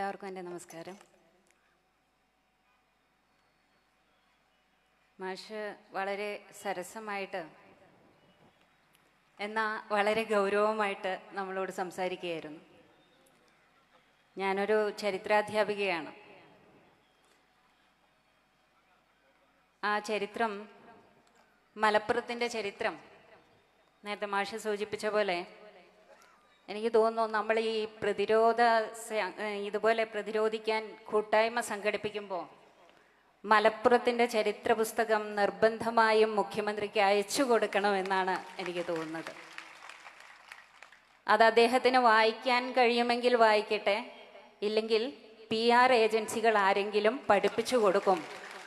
എല്ലാവർക്കും എന്റെ നമസ്കാരം. മാഷ് വളരെ സരസമായിട്ട് എന്നാൽ വളരെ ഗൗരവമായിട്ട് നമ്മളോട് സംസാരിക്കുകയായിരുന്നു. ഞാനൊരു ചരിത്രാധ്യാപികയാണ്. ആ ചരിത്രം മലപ്പുറത്തിന്റെ ചരിത്രം നേരത്തെ മാഷ സൂചിപ്പിച്ച പോലെ എനിക്ക് തോന്നുന്നു നമ്മൾ ഈ പ്രതിരോധ ഇതുപോലെ പ്രതിരോധിക്കാൻ കൂട്ടായ്മ സംഘടിപ്പിക്കുമ്പോൾ മലപ്പുറത്തിന്റെ ചരിത്ര പുസ്തകം നിർബന്ധമായും മുഖ്യമന്ത്രിക്ക് അയച്ചു കൊടുക്കണമെന്നാണ് എനിക്ക് തോന്നുന്നത്. അത് അദ്ദേഹത്തിന് വായിക്കാൻ കഴിയുമെങ്കിൽ വായിക്കട്ടെ ഇല്ലെങ്കിൽ പി ആർ ഏജൻസികൾ ആരെങ്കിലും പഠിപ്പിച്ചു കൊടുക്കും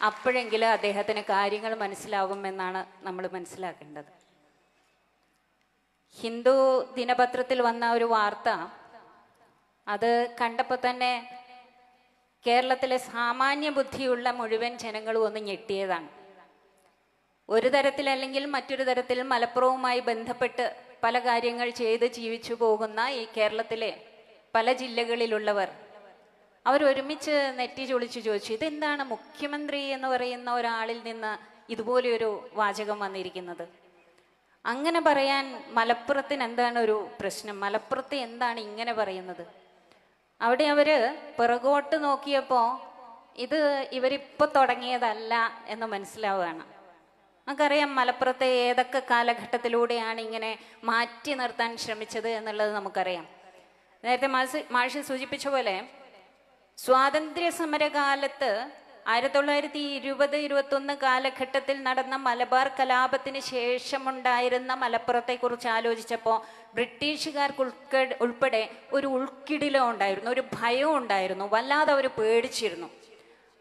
അപ്പോഴെങ്കിലും അദ്ദേഹത്തിന് കാര്യങ്ങൾ മനസ്സിലാവുമെന്നാണ് നമ്മൾ മനസ്സിലാക്കേണ്ടത്. ഹിന്ദു ദിനപത്രത്തിൽ വന്ന ഒരു വാർത്ത. അത് കണ്ടപ്പോൾ തന്നെ കേരളത്തിലെ സാമാന്യ ബുദ്ധിയുള്ള മുഴുവൻ ജനങ്ങളും ഒന്ന് ഞെട്ടിയതാണ്. ഒരു തരത്തിൽ അല്ലെങ്കിൽ മറ്റൊരു തരത്തിൽ മലപ്പുറവുമായി ബന്ധപ്പെട്ട് പല കാര്യങ്ങൾ ചെയ്ത് ജീവിച്ചു പോകുന്ന ഈ കേരളത്തിലെ പല ജില്ലകളിലുള്ളവർ അവർ ഒരുമിച്ച് നെറ്റി ചൊളിച്ചു ചോദിച്ചു ഇതെന്താണ് മുഖ്യമന്ത്രി എന്ന് പറയുന്ന ഒരാളിൽ നിന്ന് ഇതുപോലെയൊരു വാചകം വന്നിരിക്കുന്നത്? അങ്ങനെ പറയാൻ മലപ്പുറത്തിന് എന്താണ് ഒരു പ്രശ്നം? മലപ്പുറത്ത് എന്താണ് ഇങ്ങനെ പറയുന്നത്? അവിടെ അവർ പിറകോട്ട് നോക്കിയപ്പോൾ ഇത് ഇവരിപ്പോൾ തുടങ്ങിയതല്ല എന്ന് മനസ്സിലാവുകയാണ്. നമുക്കറിയാം മലപ്പുറത്തെ ഏതൊക്കെ കാലഘട്ടത്തിലൂടെയാണ് ഇങ്ങനെ മാറ്റി നിർത്താൻ ശ്രമിച്ചത് എന്നുള്ളത് നമുക്കറിയാം. നേരത്തെ മാഷ് സൂചിപ്പിച്ച പോലെ സ്വാതന്ത്ര്യ സമരകാലത്ത് ആയിരത്തി തൊള്ളായിരത്തി ഇരുപത് ഇരുപത്തൊന്ന് കാലഘട്ടത്തിൽ നടന്ന മലബാർ കലാപത്തിന് ശേഷമുണ്ടായിരുന്ന മലപ്പുറത്തെക്കുറിച്ച് ആലോചിച്ചപ്പോൾ ബ്രിട്ടീഷുകാർക്ക് ഉൾക്ക ഉൾപ്പെടെ ഒരു ഉൾക്കിടിലം ഉണ്ടായിരുന്നു ഒരു ഭയം ഉണ്ടായിരുന്നു വല്ലാതെ അവർ പേടിച്ചിരുന്നു.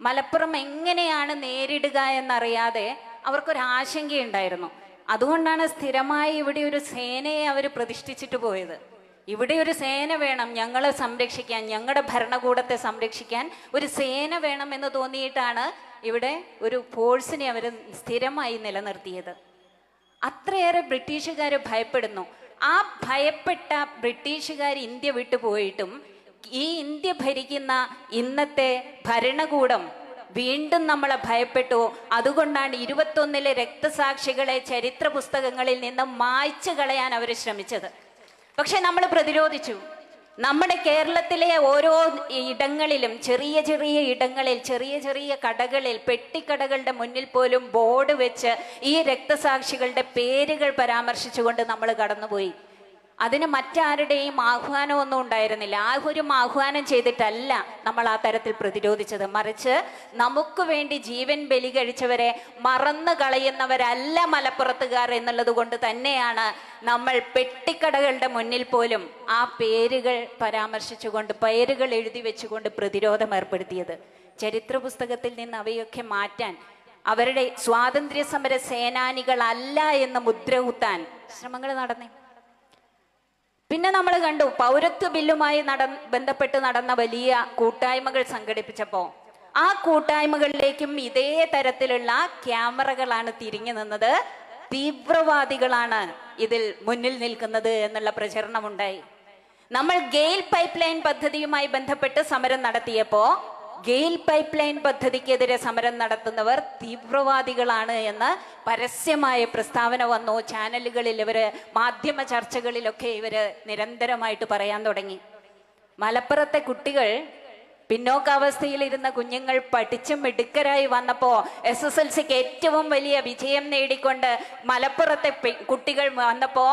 മലപ്പുറം എങ്ങനെയാണ് നേരിടുക എന്നറിയാതെ അവർക്കൊരാശങ്കയുണ്ടായിരുന്നു. അതുകൊണ്ടാണ് സ്ഥിരമായി ഇവിടെ ഒരു സേനയെ അവർ പ്രതിഷ്ഠിച്ചിട്ട് പോയത്. ഇവിടെ ഒരു സേന വേണം ഞങ്ങളെ സംരക്ഷിക്കാൻ ഞങ്ങളുടെ ഭരണകൂടത്തെ സംരക്ഷിക്കാൻ ഒരു സേന വേണം എന്ന് തോന്നിയിട്ടാണ് ഇവിടെ ഒരു ഫോഴ്സിനെ അവർ സ്ഥിരമായി നിലനിർത്തിയത്. അത്രയേറെ ബ്രിട്ടീഷുകാർ ഭയപ്പെടുന്നു. ആ ഭയപ്പെട്ട ബ്രിട്ടീഷുകാർ ഇന്ത്യ വിട്ടു പോയിട്ടും ഈ ഇന്ത്യ ഭരിക്കുന്ന ഇന്നത്തെ ഭരണകൂടം വീണ്ടും നമ്മളെ ഭയപ്പെട്ടു. അതുകൊണ്ടാണ് ഇരുപത്തൊന്നിലെ രക്തസാക്ഷികളെ ചരിത്ര പുസ്തകങ്ങളിൽ നിന്ന് മായ്ച്ചു കളയാൻ അവർ ശ്രമിച്ചത്. പക്ഷെ നമ്മൾ പ്രതിരോധിച്ചു. നമ്മുടെ കേരളത്തിലെ ഓരോ ഇടങ്ങളിലും ചെറിയ ചെറിയ ഇടങ്ങളിൽ ചെറിയ ചെറിയ കടകളിൽ പെട്ടിക്കടകളുടെ മുന്നിൽ പോലും ബോർഡ് വെച്ച് ഈ രക്തസാക്ഷികളുടെ പേരുകൾ പരാമർശിച്ചുകൊണ്ട് നമ്മൾ കടന്നുപോയി. അതിന് മറ്റാരുടെയും ആഹ്വാനമൊന്നും ഉണ്ടായിരുന്നില്ല. ആരും ആഹ്വാനം ചെയ്തിട്ടല്ല നമ്മൾ ആ തരത്തിൽ പ്രതിരോധിച്ചത്. മറിച്ച് നമുക്ക് വേണ്ടി ജീവൻ ബലി കഴിച്ചവരെ മറന്നു കളയുന്നവരല്ല മലപ്പുറത്തുകാർ എന്നുള്ളത് കൊണ്ട് തന്നെയാണ് നമ്മൾ പെട്ടിക്കടകളുടെ മുന്നിൽ പോലും ആ പേരുകൾ പരാമർശിച്ചുകൊണ്ട് പേരുകൾ എഴുതി വെച്ചുകൊണ്ട് പ്രതിരോധം ഏർപ്പെടുത്തിയത്. ചരിത്ര പുസ്തകത്തിൽ നിന്ന് അവയൊക്കെ മാറ്റാൻ അവരുടെ സ്വാതന്ത്ര്യ സമര സേനാനികളല്ല എന്ന് മുദ്ര കുത്താൻ ശ്രമങ്ങൾ നടന്നേ. പിന്നെ നമ്മൾ കണ്ടു പൗരത്വ ബില്ലുമായി നട ബന്ധപ്പെട്ട് നടന്ന വലിയ കൂട്ടായ്മകൾ സംഘടിപ്പിച്ചപ്പോൾ ആ കൂട്ടായ്മകളിലേക്കും ഇതേ തരത്തിലുള്ള ക്യാമറകളാണ് തിരിഞ്ഞു നിന്നത്. തീവ്രവാദികളാണ് ഇതിൽ മുന്നിൽ നിൽക്കുന്നത് എന്നുള്ള പ്രചരണമുണ്ടായി. നമ്മൾ ഗെയിൽ പൈപ്പ് ലൈൻ പദ്ധതിയുമായി ബന്ധപ്പെട്ട് സമരം നടത്തിയപ്പോ ഗെയിൽ പൈപ്പ് ലൈൻ പദ്ധതിക്കെതിരെ സമരം നടത്തുന്നവർ തീവ്രവാദികളാണ് എന്ന് പരസ്യമായ പ്രസ്താവന വന്നു. ചാനലുകളിൽ ഇവർ മാധ്യമ ചർച്ചകളിലൊക്കെ ഇവർ നിരന്തരമായിട്ട് പറയാൻ തുടങ്ങി. മലപ്പുറത്തെ കുട്ടികൾ പിന്നോക്കാവസ്ഥയിലിരുന്ന കുഞ്ഞുങ്ങൾ പഠിച്ച് മിടുക്കരായി വന്നപ്പോൾ എസ് എസ് എൽ സിക്ക് ഏറ്റവും വലിയ വിജയം നേടിക്കൊണ്ട് മലപ്പുറത്തെ കുട്ടികൾ വന്നപ്പോൾ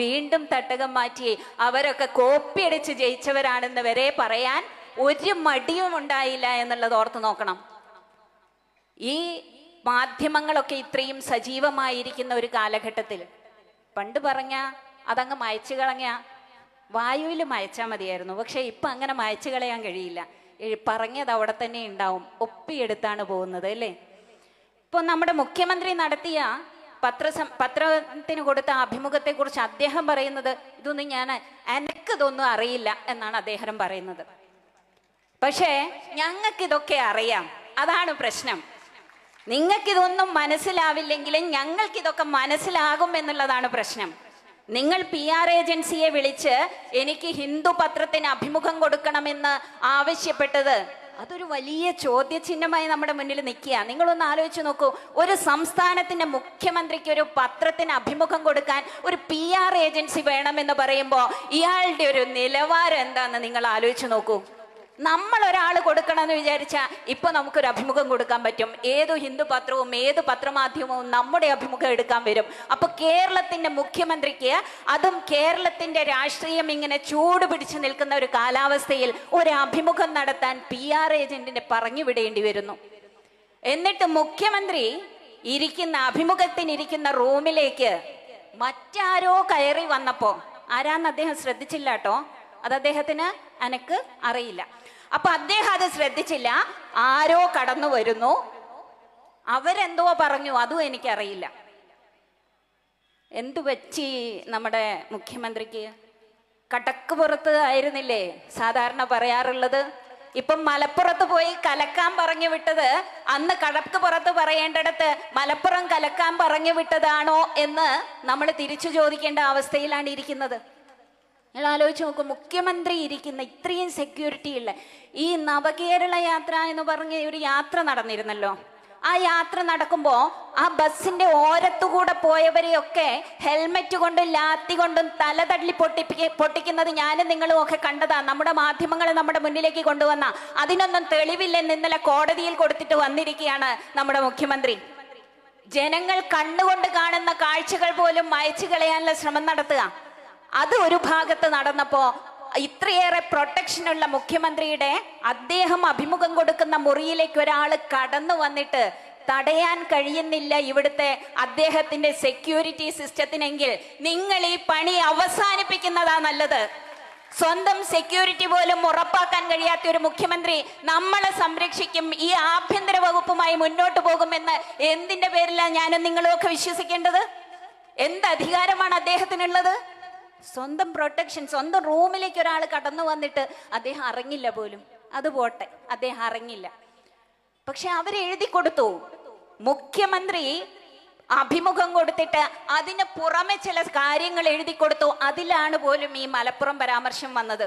വീണ്ടും തട്ടകം മാറ്റി. അവരൊക്കെ കോപ്പിയടിച്ച് ജയിച്ചവരാണെന്ന് വരെ പറയാൻ ഒരു മടിയും ഉണ്ടായില്ല എന്നുള്ളത് ഓർത്ത് നോക്കണം. ഈ മാധ്യമങ്ങളൊക്കെ ഇത്രയും സജീവമായിരിക്കുന്ന ഒരു കാലഘട്ടത്തിൽ പണ്ട് പറഞ്ഞ അതങ്ങ് മായച്ചു കളഞ്ഞ വായുവിൽ മായച്ചാൽ മതിയായിരുന്നു. പക്ഷെ ഇപ്പം അങ്ങനെ മായച്ചു കളയാൻ കഴിയില്ല. പറഞ്ഞത് അവിടെ തന്നെ ഉണ്ടാവും ഒപ്പിയെടുത്താണ് പോകുന്നത് അല്ലേ? ഇപ്പോൾ നമ്മുടെ മുഖ്യമന്ത്രി നടത്തിയ പത്രസം പത്രത്തിന് കൊടുത്ത അഭിമുഖത്തെക്കുറിച്ച് അദ്ദേഹം പറയുന്നത് ഇതൊന്നും ഞാൻ എനിക്കിതൊന്നും അറിയില്ല എന്നാണ് അദ്ദേഹം പറയുന്നത്. പക്ഷേ ഞങ്ങൾക്ക് ഇതൊക്കെ അറിയാം. അതാണ് പ്രശ്നം. നിങ്ങൾക്കിതൊന്നും മനസ്സിലാവില്ലെങ്കിലും ഞങ്ങൾക്കിതൊക്കെ മനസ്സിലാകും എന്നുള്ളതാണ് പ്രശ്നം. നിങ്ങൾ പി ആർ ഏജൻസിയെ വിളിച്ച് എനിക്ക് ഹിന്ദു പത്രത്തിന് അഭിമുഖം കൊടുക്കണമെന്ന് ആവശ്യപ്പെട്ടത് അതൊരു വലിയ ചോദ്യചിഹ്നമായി നമ്മുടെ മുന്നിൽ നിൽക്കുക നിങ്ങളൊന്ന് ആലോചിച്ച് നോക്കൂ. ഒരു സംസ്ഥാനത്തിന്റെ മുഖ്യമന്ത്രിക്ക് ഒരു പത്രത്തിന് അഭിമുഖം കൊടുക്കാൻ ഒരു പി ആർ ഏജൻസി വേണമെന്ന് പറയുമ്പോൾ ഇയാളുടെ ഒരു നിലവാരം എന്താണെന്ന് നിങ്ങൾ ആലോചിച്ച് നോക്കൂ. നമ്മൾ ഒരാൾ കൊടുക്കണമെന്ന് വിചാരിച്ചാൽ ഇപ്പൊ നമുക്കൊരു അഭിമുഖം കൊടുക്കാൻ പറ്റും. ഏതു ഹിന്ദു പത്രവും ഏത് പത്രമാധ്യമവും നമ്മുടെ അഭിമുഖം എടുക്കാൻ വരും. അപ്പൊ കേരളത്തിന്റെ മുഖ്യമന്ത്രിക്ക് അതും കേരളത്തിന്റെ രാഷ്ട്രീയം ഇങ്ങനെ ചൂട് പിടിച്ചു നിൽക്കുന്ന ഒരു കാലാവസ്ഥയിൽ ഒരു അഭിമുഖം നടത്താൻ പി ആർ ഏജന്റിനെ പറഞ്ഞു വിടേണ്ടി വരുന്നു. എന്നിട്ട് മുഖ്യമന്ത്രി ഇരിക്കുന്ന അഭിമുഖത്തിനിരിക്കുന്ന റൂമിലേക്ക് മറ്റാരോ കയറി വന്നപ്പോ ആരാന്ന് അദ്ദേഹം ശ്രദ്ധിച്ചില്ല കേട്ടോ. അത് അദ്ദേഹത്തിന് എനക്ക് അറിയില്ല. അപ്പൊ അദ്ദേഹം അത് ശ്രദ്ധിച്ചില്ല. ആരോ കടന്നു വരുന്നു. അവരെന്തോ പറഞ്ഞു അതും എനിക്കറിയില്ല. എന്തു വെച്ചി നമ്മുടെ മുഖ്യമന്ത്രിക്ക്? കടക്ക് പുറത്ത് ആയിരുന്നില്ലേ? സാധാരണ പറയാറുള്ളത്. ഇപ്പം മലപ്പുറത്ത് പോയി കലക്കാൻ പറഞ്ഞു വിട്ടത്. അന്ന് കടക്ക് പുറത്ത് പറയേണ്ടടത്ത് മലപ്പുറം കലക്കാൻ പറഞ്ഞു വിട്ടതാണോ എന്ന് നമ്മൾ തിരിച്ചു ചോദിക്കേണ്ട അവസ്ഥയിലാണ് ഇരിക്കുന്നത്. നിങ്ങൾ ആലോചിച്ച് നോക്കും മുഖ്യമന്ത്രി ഇരിക്കുന്ന ഇത്രയും സെക്യൂരിറ്റി ഉള്ള ഈ നവകേരള യാത്ര എന്ന് പറഞ്ഞ ഒരു യാത്ര നടന്നിരുന്നല്ലോ. ആ യാത്ര നടക്കുമ്പോൾ ആ ബസ്സിന്റെ ഓരത്തുകൂടെ പോയവരെയൊക്കെ ഹെൽമെറ്റ് കൊണ്ടും ലാത്തി കൊണ്ടും തല തള്ളി പൊട്ടിപ്പി പൊട്ടിക്കുന്നത് ഞാനും നിങ്ങളും ഒക്കെ കണ്ടതാ. നമ്മുടെ മാധ്യമങ്ങൾ നമ്മുടെ മുന്നിലേക്ക് കൊണ്ടുവന്ന അതിനൊന്നും തെളിവില്ലെന്ന് ഇന്നലെ കോടതിയിൽ കൊടുത്തിട്ട് വന്നിരിക്കുകയാണ് നമ്മുടെ മുഖ്യമന്ത്രി. ജനങ്ങൾ കണ്ണുകൊണ്ട് കാണുന്ന കാഴ്ചകൾ പോലും മായച്ചു കളയാനുള്ള ശ്രമം നടത്തുക. അത് ഒരു ഭാഗത്ത് നടന്നപ്പോ ഇത്രയേറെ പ്രൊട്ടക്ഷനുള്ള മുഖ്യമന്ത്രിയുടെ അദ്ദേഹം അഭിമുഖം കൊടുക്കുന്ന മുറിയിലേക്ക് ഒരാൾ കടന്നു വന്നിട്ട് തടയാൻ കഴിയുന്നില്ല ഇവിടുത്തെ അദ്ദേഹത്തിന്റെ സെക്യൂരിറ്റി സിസ്റ്റത്തിനെങ്കിൽ നിങ്ങൾ ഈ പണി അവസാനിപ്പിക്കുന്നതാ നല്ലത്. സ്വന്തം സെക്യൂരിറ്റി പോലും ഉറപ്പാക്കാൻ കഴിയാത്ത ഒരു മുഖ്യമന്ത്രി നമ്മളെ സംരക്ഷിക്കും ഈ ആഭ്യന്തര വകുപ്പുമായി മുന്നോട്ട് പോകുമെന്ന് എന്തിന്റെ പേരിലാണ് ഞാനും നിങ്ങളും ഒക്കെ വിശ്വസിക്കേണ്ടത്? എന്ത് അധികാരമാണ് അദ്ദേഹത്തിനുള്ളത്? സ്വന്തം പ്രൊട്ടക്ഷൻ സ്വന്തം റൂമിലേക്ക് ഒരാൾ കടന്നു വന്നിട്ട് അദ്ദേഹം അറിഞ്ഞില്ല പോലും. അത് പോട്ടെ അദ്ദേഹം അറിഞ്ഞില്ല. പക്ഷെ അവരെഴുതി കൊടുത്തു. മുഖ്യമന്ത്രി അഭിമുഖം കൊടുത്തിട്ട് അതിന് പുറമെ ചില കാര്യങ്ങൾ എഴുതി കൊടുത്തു. അതിലാണ് പോലും ഈ മലപ്പുറം പരാമർശം വന്നത്.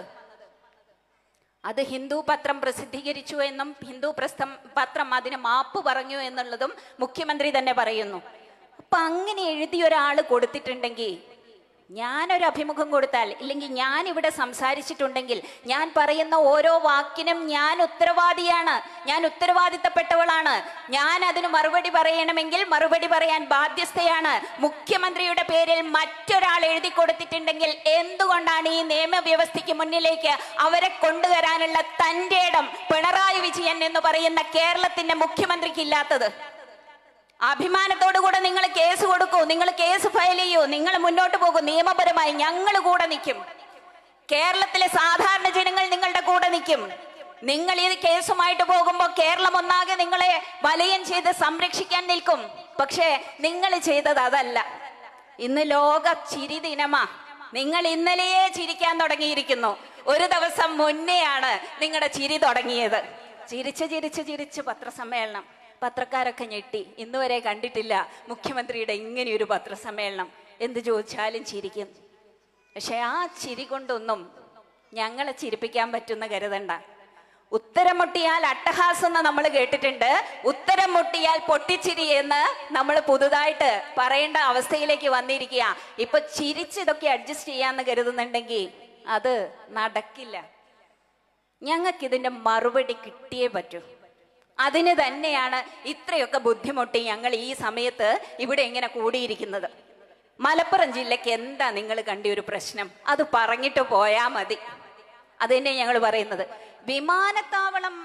അത് ഹിന്ദു പത്രം പ്രസിദ്ധീകരിച്ചു എന്നും ഹിന്ദു പ്രസ്ഥം പത്രം അതിന് മാപ്പ് പറഞ്ഞു എന്നുള്ളതും മുഖ്യമന്ത്രി തന്നെ പറയുന്നു. അപ്പൊ അങ്ങനെ എഴുതിയ ഒരാൾ കൊടുത്തിട്ടുണ്ടെങ്കിൽ ഞാനൊരു അഭിമുഖം കൊടുത്താൽ ഇല്ലെങ്കിൽ ഞാൻ ഇവിടെ സംസാരിച്ചിട്ടുണ്ടെങ്കിൽ ഞാൻ പറയുന്ന ഓരോ വാക്കിനും ഞാൻ ഉത്തരവാദിയാണ്. ഞാൻ ഉത്തരവാദിത്തപ്പെട്ടവളാണ്. ഞാൻ അതിന് മറുപടി പറയണമെങ്കിൽ മറുപടി പറയാൻ ബാധ്യസ്ഥയാണ്. മുഖ്യമന്ത്രിയുടെ പേരിൽ മറ്റൊരാൾ എഴുതി കൊടുത്തിട്ടുണ്ടെങ്കിൽ എന്തുകൊണ്ടാണ് ഈ നിയമവ്യവസ്ഥയ്ക്ക് മുന്നിലേക്ക് അവരെ കൊണ്ടുവരാനുള്ള തന്റെ ഇടം പിണറായി വിജയൻ എന്ന് പറയുന്ന കേരളത്തിന്റെ മുഖ്യമന്ത്രിക്ക് ഇല്ലാത്തത്? അഭിമാനത്തോടു കൂടെ നിങ്ങൾ നിങ്ങൾ കേസ് ഫയൽ ചെയ്യൂ. നിങ്ങൾ മുന്നോട്ട് പോകും. നിയമപരമായി ഞങ്ങൾ കൂടെ നിൽക്കും. കേരളത്തിലെ സാധാരണ ജനങ്ങൾ നിങ്ങളുടെ കൂടെ നിൽക്കും. നിങ്ങൾ ഈ കേസുമായിട്ട് പോകുമ്പോൾ കേരളം ഒന്നാകെ നിങ്ങളെ വലയം ചെയ്ത് സംരക്ഷിക്കാൻ നിൽക്കും. പക്ഷേ നിങ്ങൾ ചെയ്തത് അതല്ല. ഇന്ന് ലോക ചിരി ദിനമാ. നിങ്ങൾ ഇന്നലെയേ ചിരിക്കാൻ തുടങ്ങിയിരിക്കുന്നു. ഒരു ദിവസം മുന്നെയാണ് നിങ്ങളുടെ ചിരി തുടങ്ങിയത്. ചിരിച്ച് ചിരിച്ച് ചിരിച്ച് പത്രസമ്മേളനം. പത്രക്കാരൊക്കെ ഞെട്ടി. ഇന്നുവരെ കണ്ടിട്ടില്ല മുഖ്യമന്ത്രിയുടെ ഇങ്ങനെയൊരു പത്രസമ്മേളനം. എന്ത് ചോദിച്ചാലും ചിരിക്കും. പക്ഷെ ആ ചിരി കൊണ്ടൊന്നും ഞങ്ങളെ ചിരിപ്പിക്കാൻ പറ്റുന്ന കരുതണ്ട. ഉത്തരം മുട്ടിയാൽ അട്ടഹാസം എന്ന് നമ്മൾ കേട്ടിട്ടുണ്ട്. ഉത്തരം മുട്ടിയാൽ പൊട്ടിച്ചിരി എന്ന് നമ്മൾ പുതുതായിട്ട് പറയേണ്ട അവസ്ഥയിലേക്ക് വന്നിരിക്കുക. ഇപ്പൊ ചിരിച്ച് ഇതൊക്കെ അഡ്ജസ്റ്റ് ചെയ്യാന്ന് കരുതുന്നുണ്ടെങ്കിൽ അത് നടക്കില്ല. ഞങ്ങൾക്ക് ഇതിന്റെ മറുപടി കിട്ടിയേ പറ്റൂ. അതിന് തന്നെയാണ് ഇത്രയൊക്കെ ബുദ്ധിമുട്ടി ഞങ്ങൾ ഈ സമയത്ത് ഇവിടെ ഇങ്ങനെ കൂടിയിരിക്കുന്നത്. മലപ്പുറം ജില്ലയ്ക്ക് എന്താ നിങ്ങൾ കണ്ട ഒരു പ്രശ്നം? അത് പറഞ്ഞിട്ട് പോയാ മതി. അത് തന്നെ ഞങ്ങൾ പറയുന്നത്. വിമാനത്താവളം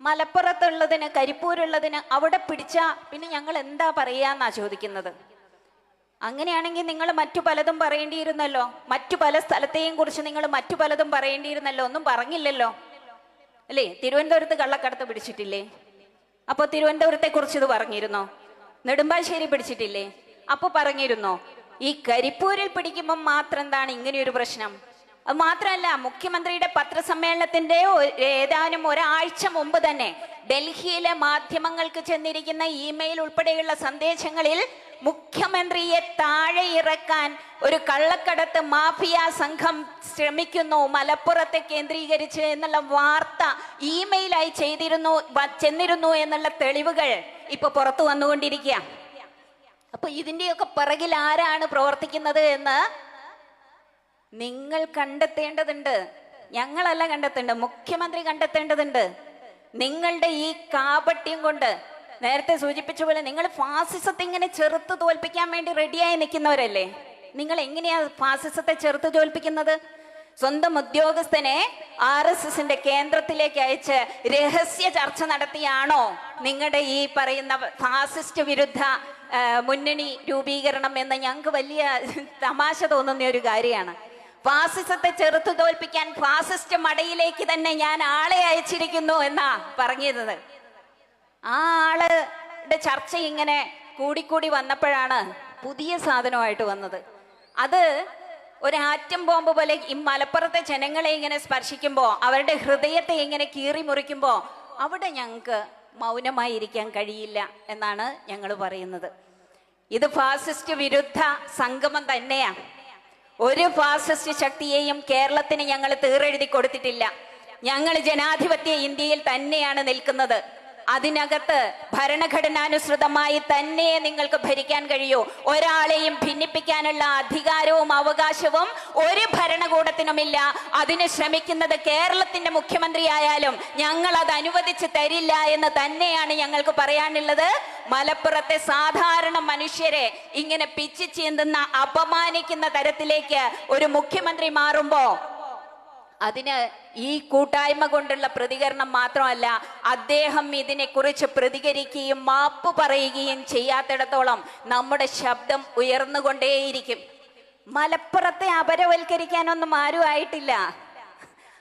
മലപ്പുറത്തുള്ളതിന് കരിപ്പൂരുള്ളതിന് അവിടെ പിടിച്ച പിന്നെ ഞങ്ങൾ എന്താ പറയാന്നാ ചോദിക്കുന്നത്? അങ്ങനെയാണെങ്കിൽ നിങ്ങൾ മറ്റു പലതും പറയേണ്ടിയിരുന്നല്ലോ. മറ്റു പല സ്ഥലത്തെയും കുറിച്ച് നിങ്ങൾ മറ്റു പലതും പറയേണ്ടിയിരുന്നല്ലോ. ഒന്നും പറഞ്ഞില്ലല്ലോ. അല്ലേ? തിരുവനന്തപുരത്ത് കള്ളക്കടത്ത് പിടിച്ചിട്ടില്ലേ? അപ്പോൾ തിരുവനന്തപുരത്തെ കുറിച്ച് ഇത് പറഞ്ഞിരുന്നോ? നെടുമ്പാശ്ശേരി പിടിച്ചിട്ടില്ലേ? അപ്പോൾ പറഞ്ഞിരുന്നോ? ഈ കരിപ്പൂരിൽ പിടിക്കുമ്പോൾ മാത്രം എന്താണ് ഇങ്ങനെയൊരു പ്രശ്നം? അത് മാത്രമല്ല മുഖ്യമന്ത്രിയുടെ പത്രസമ്മേളനത്തിന്റെ ഏതാനും ഒരാഴ്ച മുമ്പ് തന്നെ ഡൽഹിയിലെ മാധ്യമങ്ങൾക്ക് ചെന്നിരിക്കുന്ന ഇമെയിൽ ഉൾപ്പെടെയുള്ള സന്ദേശങ്ങളിൽ മുഖ്യമന്ത്രിയെ താഴെ ഇറക്കാൻ ഒരു കള്ളക്കടത്ത് മാഫിയ സംഘം ശ്രമിക്കുന്നു. മലപ്പുറത്തെ കേന്ദ്രീകരിച്ച് എന്നുള്ള വാർത്ത ഇമെയിലായി ചെയ്തിരുന്നു ചെന്നിരുന്നു എന്നുള്ള തെളിവുകൾ ഇപ്പൊ പുറത്തു വന്നുകൊണ്ടിരിക്കുക. അപ്പൊ ഇതിന്റെയൊക്കെ പിറകിൽ ആരാണ് പ്രവർത്തിക്കുന്നത് എന്ന് നിങ്ങൾ കണ്ടെത്തേണ്ടതുണ്ട്. ഞങ്ങളല്ല കണ്ടെത്തേണ്ടത് മുഖ്യമന്ത്രി കണ്ടെത്തേണ്ടതുണ്ട്. നിങ്ങളുടെ ഈ കാപട്യം കൊണ്ട് നേരത്തെ സൂചിപ്പിച്ച പോലെ നിങ്ങൾ ഫാസിസത്തെ ഇങ്ങനെ ചെറുത്ത് തോൽപ്പിക്കാൻ വേണ്ടി റെഡിയായി നിൽക്കുന്നവരല്ലേ? നിങ്ങൾ എങ്ങനെയാ ഫാസിസത്തെ ചെറുത്ത് തോൽപ്പിക്കുന്നത്? സ്വന്തം ഉദ്യോഗസ്ഥനെ ആർ എസ് എസിന്റെ കേന്ദ്രത്തിലേക്ക് അയച്ച് രഹസ്യ ചർച്ച നടത്തിയാണോ നിങ്ങളുടെ ഈ പറയുന്ന ഫാസിസ്റ്റ് വിരുദ്ധ മുന്നണി രൂപീകരണം എന്ന് ഞങ്ങൾക്ക് വലിയ തമാശ തോന്നുന്ന ഒരു കാര്യമാണ്. ഫാസിസത്തെ ചെറുത്തു തോൽപ്പിക്കാൻ ഫാസിസ്റ്റ് മടയിലേക്ക് തന്നെ ഞാൻ ആളെ അയച്ചിരിക്കുന്നു എന്നാ പറഞ്ഞിരുന്നത്. ആ ആളുടെ ചർച്ച ഇങ്ങനെ കൂടിക്കൂടി വന്നപ്പോഴാണ് പുതിയ സാധനമായിട്ട് വന്നത്. അത് ഒരു ആറ്റം ബോംബ് പോലെ ഈ മലപ്പുറത്തെ ജനങ്ങളെ ഇങ്ങനെ സ്പർശിക്കുമ്പോൾ അവരുടെ ഹൃദയത്തെ ഇങ്ങനെ കീറി മുറിക്കുമ്പോൾ അവിടെ ഞങ്ങൾക്ക് മൗനമായി ഇരിക്കാൻ കഴിയില്ല എന്നാണ് ഞങ്ങൾ പറയുന്നത്. ഇത് ഫാസിസ്റ്റ് വിരുദ്ധ സംഗമം തന്നെയാണ് ഒരു ഫാസിസ്റ്റ് ശക്തിയെയും കേരളത്തിന് ഞങ്ങൾ തീറെഴുതി കൊടുത്തിട്ടില്ല. ഞങ്ങൾ ജനാധിപത്യ ഇന്ത്യയിൽ തന്നെയാണ് നിൽക്കുന്നത്. അതിനകത്ത് ഭരണഘടനാനുസൃതമായി തന്നെ നിങ്ങൾക്ക് ഭരിക്കാൻ കഴിയൂ. ഒരാളെയും ഭിന്നിപ്പിക്കാനുള്ള അധികാരവും അവകാശവും ഒരു ഭരണകൂടത്തിനുമില്ല. അതിന് ശ്രമിക്കുന്നത് കേരളത്തിന്റെ മുഖ്യമന്ത്രിയായാലും ഞങ്ങൾ അത് അനുവദിച്ച് തരില്ല എന്ന് തന്നെയാണ് ഞങ്ങൾക്ക് പറയാനുള്ളത്. മലപ്പുറത്തെ സാധാരണ മനുഷ്യരെ ഇങ്ങനെ പിച്ചു ചീന്തുന്ന അപമാനിക്കുന്ന തരത്തിലേക്ക് ഒരു മുഖ്യമന്ത്രി മാറുമ്പോ അതിന് ഈ കൂട്ടായ്മ കൊണ്ടുള്ള പ്രതികരണം മാത്രമല്ല അദ്ദേഹം ഇതിനെക്കുറിച്ച് പ്രതികരിക്കുകയും മാപ്പ് പറയുകയും ചെയ്യാത്തിടത്തോളം നമ്മുടെ ശബ്ദം ഉയർന്നുകൊണ്ടേയിരിക്കും. മലപ്പുറത്തെ അപരവൽക്കരിക്കാനൊന്നും ആരും ആയിട്ടില്ല.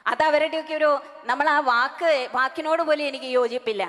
അത് അവരുടെയൊക്കെ ഒരു നമ്മൾ ആ വാക്ക് വാക്കിനോട് പോലും എനിക്ക് യോജിപ്പില്ല.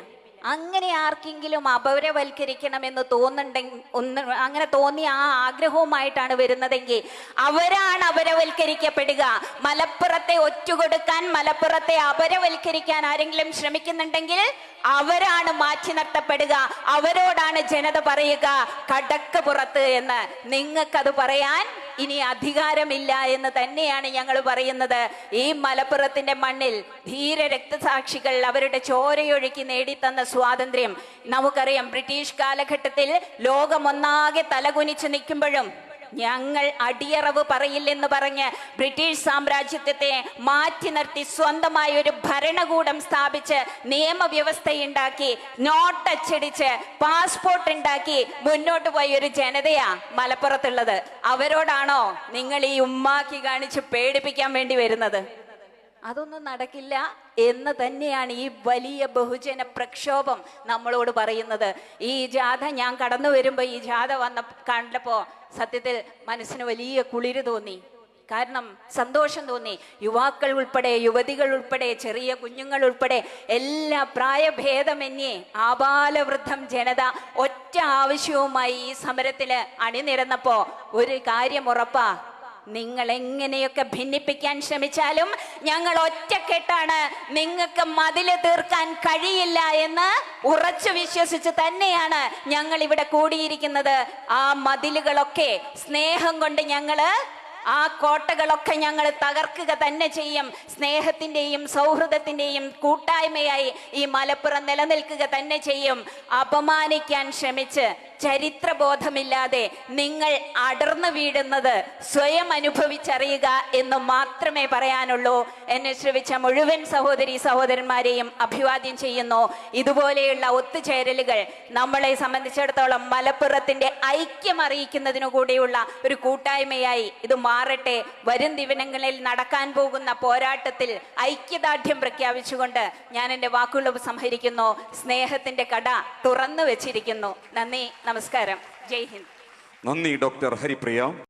അങ്ങനെ ആർക്കെങ്കിലും അപരവൽക്കരിക്കണമെന്ന് തോന്നുന്നുണ്ടെങ്കിൽ ഒന്ന് അങ്ങനെ തോന്നിയ ആ ആഗ്രഹവുമായിട്ടാണ് വരുന്നതെങ്കിൽ അവരാണ് അപരവൽക്കരിക്കപ്പെടുക. മലപ്പുറത്തെ ഒറ്റുകൊടുക്കാൻ മലപ്പുറത്തെ അപരവൽക്കരിക്കാൻ ആരെങ്കിലും ശ്രമിക്കുന്നുണ്ടെങ്കിൽ അവരാണ് മാറ്റി നിർത്തപ്പെടുക. അവരോടാണ് ജനത പറയുക കടക്ക് പുറത്ത് എന്ന്. നിങ്ങൾക്കത് പറയാൻ ഇനി അധികാരമില്ല എന്ന് തന്നെയാണ് ഞങ്ങൾ പറയുന്നത്. ഈ മലപ്പുറത്തിന്റെ മണ്ണിൽ ധീര രക്തസാക്ഷികൾ അവരുടെ ചോരയൊഴുക്കി നേടിത്തന്ന സ്വാതന്ത്ര്യം. നമുക്കറിയാം ബ്രിട്ടീഷ് കാലഘട്ടത്തിൽ ലോകമൊന്നാകെ തലകുനിച്ച് നിൽക്കുമ്പോഴും ഞങ്ങൾ അടിയറവ് പറയില്ലെന്ന് പറഞ്ഞ് ബ്രിട്ടീഷ് സാമ്രാജ്യത്വത്തെ മാറ്റി നിർത്തി സ്വന്തമായ ഒരു ഭരണകൂടം സ്ഥാപിച്ച് നിയമവ്യവസ്ഥയുണ്ടാക്കി നോട്ട് അച്ചടിച്ച് പാസ്പോർട്ട് ഉണ്ടാക്കി മുന്നോട്ട് പോയ ഒരു ജനതയാ മലപ്പുറത്തുള്ളത്. അവരോടാണോ നിങ്ങൾ ഈ ഉമ്മാക്കി കാണിച്ച് പേടിപ്പിക്കാൻ വേണ്ടി വരുന്നത്? അതൊന്നും നടക്കില്ല എന്ന് തന്നെയാണ് ഈ വലിയ ബഹുജന പ്രക്ഷോഭം നമ്മളോട് പറയുന്നത്. ഈ ജാഥ ഞാൻ കടന്നു വരുമ്പോൾ ഈ ജാഥ വന്ന കണ്ടപ്പോൾ സത്യത്തിൽ മനസ്സിന് വലിയ കുളിര് തോന്നി. കാരണം സന്തോഷം തോന്നി. യുവാക്കൾ ഉൾപ്പെടെ യുവതികൾ ഉൾപ്പെടെ ചെറിയ കുഞ്ഞുങ്ങൾ ഉൾപ്പെടെ എല്ലാ പ്രായഭേദമന്യേ ആബാലവൃദ്ധം ജനത ഒറ്റ ആവശ്യവുമായി ഈ സമരത്തിൽ അണിനിരന്നപ്പോ ഒരു കാര്യം ഉറപ്പാ. നിങ്ങൾ എങ്ങനെയൊക്കെ ഭിന്നിപ്പിക്കാൻ ശ്രമിച്ചാലും ഞങ്ങൾ ഒറ്റക്കെട്ടാണ്. നിങ്ങൾക്ക് മതിൽ തീർക്കാൻ കഴിയില്ല എന്ന് ഉറച്ചു വിശ്വസിച്ച് തന്നെയാണ് ഞങ്ങൾ ഇവിടെ കൂടിയിരിക്കുന്നത്. ആ മതിലുകളൊക്കെ സ്നേഹം കൊണ്ട് ഞങ്ങൾ ആ കോട്ടകളൊക്കെ ഞങ്ങൾ തകർക്കുക തന്നെ ചെയ്യും. സ്നേഹത്തിന്റെയും സൗഹൃദത്തിന്റെയും കൂട്ടായ്മയായി ഈ മലപ്പുറം നിലനിൽക്കുക തന്നെ ചെയ്യും. അപമാനിക്കാൻ ശ്രമിച്ച് ചരിത്രബോധമില്ലാതെ നിങ്ങൾ അടർന്നു വീഴുന്നത് സ്വയം അനുഭവിച്ചറിയുക എന്ന് മാത്രമേ പറയാനുള്ളൂ. എന്നെ ശ്രവിച്ച മുഴുവൻ സഹോദരി സഹോദരന്മാരെയും അഭിവാദ്യം ചെയ്യുന്നു. ഇതുപോലെയുള്ള ഒത്തുചേരലുകൾ നമ്മളെ സംബന്ധിച്ചിടത്തോളം മലപ്പുറത്തിന്റെ ഐക്യം അറിയിക്കുന്നതിനു കൂടിയുള്ള ഒരു കൂട്ടായ്മയായി ഇത് മാറട്ടെ. വരും ദിവനങ്ങളിൽ നടക്കാൻ പോകുന്ന പോരാട്ടത്തിൽ ഐക്യദാർഢ്യം പ്രഖ്യാപിച്ചുകൊണ്ട് ഞാൻ എന്റെ വാക്കുകൾ സംഹരിക്കുന്നു. സ്നേഹത്തിന്റെ കട തുറന്നു വെച്ചിരിക്കുന്നു. നന്ദി നമസ്കാരം. ജയ് ഹിന്ദ്. നന്ദി ഡോക്ടർ ഹരിപ്രിയ.